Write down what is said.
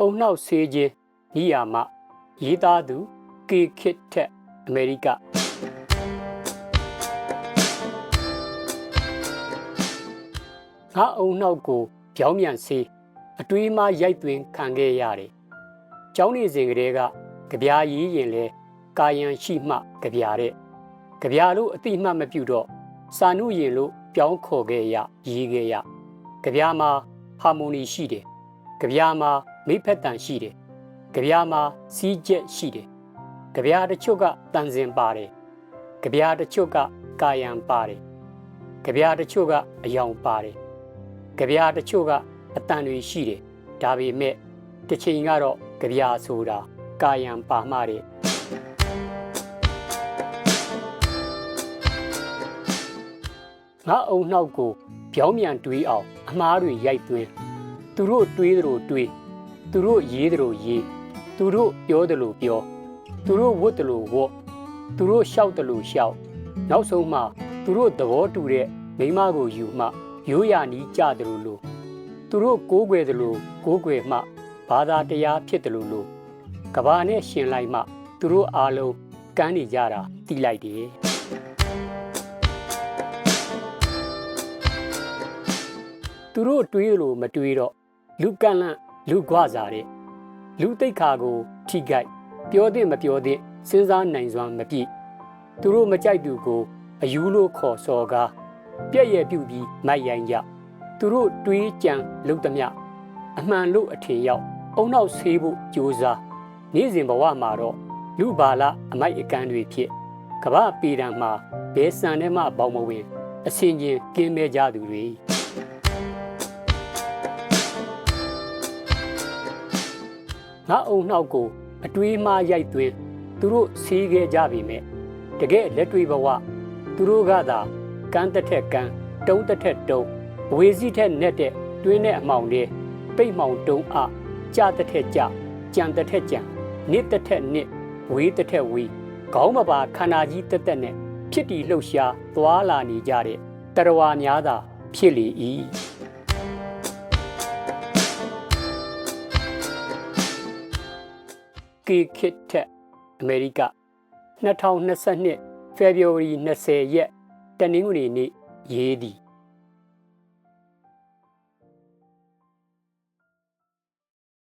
အုံနှောက်ဆေးခြင်းဤယာမရေးသားသူကေခစ်ထက်အမေရိကငါအုံနှောက်ကိုပြောင်းမြန်ဆေးအတွေးမှရိုက်သွင်းခံခဲ့ရတယ်။ကျောင်းနေစဉ်ကလေးကကြပြာရေးရင်လဲကာယံရှိမှကြပြာတဲ့ကြပြာလို့အတိမှတ်မပြုတော့စာနုရင်လို့ပြောင်းခေါ်ခဲ့ရရေးခဲ့ရကြပြာမှာဟာမိုနီရှိတယ်ကြပြာမှာ မိဖက်တန်ရှိတယ်ကြပြာမှာစီးချက်ရှိတယ်ကြပြာတချို့ကတန်စင်ပါတယ်ကြပြာတချို့ကကာယံပါတယ်ကြပြာတချို့ကအယောင်ပါတယ်ကြပြာတချို့ကအတန်တွေရှိတယ်ဒါပေမဲ့တစ်ချိန်ကတော့ကြပြာဆိုတာကာယံပါမှတဲ့ငါအုံနှောက်ကိုပြောင်းမြန်တွေးအောင်အမားတွေရိုက်သွင်းသူတို့တွေးသလိုတွေး သူတို့ရေးသလိုရေးသူတို့ပြောသလိုပြောသူတို့ဝတ်သလိုဝတ်သူတို့ရှောက်သလိုရှောက်နောက်ဆုံးမှသူတို့သဘောတူတဲ့မိမကိုယူမှရိုးရာနီးကြတယ်လို့လို့သူတို့ကိုးကွယ်တယ်လို့ကိုးကွယ်မှဘာသာတရားဖြစ်တယ်လို့လို့ကဘာနဲ့ရှင်လိုက်မှသူတို့အားလုံးကမ်းနေကြတာသိလိုက်တယ်သူတို့တွေးလို့မတွေးတော့လူကန့်လန့် လူကွာစားတဲ့လူတိတ်ခါကိုထိကြိုက်ပြောတဲ့မပြောတဲ့စဉ်းစားနိုင်စွမ်းမပြည့်သူတို့မကြိုက်သူကိုအယူလို့ခေါ်စော်ကားပြက်ရဲ့ပြုတ်ပြီးမိုက်ရိုင်းကြသူတို့တွေးကြံလုံသမျှအမှန်လို့အထင်ရောက်အုံနောက်ဆေးဖို့ကြိုးစားနေ့စဉ်ဘဝမှာတော့လူဘာလအမိုက်အကန်းတွေဖြစ်ကမ္ဘာပေတံမှာဘဲဆန်ထဲမှပေါမဝင် အစင်ချင်းကင်းမဲ့ကြသူတွေ ငါအုံနှောက်ကို အတွေးမှရိုက်သွင်းသူတို့စီးခဲ့ကြပြီမဲ့တကယ်လက်တွေ့ဘဝသူတို့ကသာကန်းတစ်ထက်ကန်းတုံးတစ်ထက်တုံးဝေစီထက်နဲ့တဲ့တွင်းနဲ့အမောင်တွေပိတ်မောင်တုံးအကြတစ်ထက်ကြကြံတစ်ထက်ကြံနစ်တစ်ထက်နစ်ဝေးတစ်ထက်ဝေးခေါင်းမပါခန္ဓာကြီးတက်တက်နဲ့ဖြစ်တီလှုပ်ရှားသွားလာနေကြတဲ့တရဝါများသာဖြစ်လေ၏ ကေခစ်ထက်အမေရိက2022 February 20ရက်တနင်္ဂနွေနေ့ရေးသည်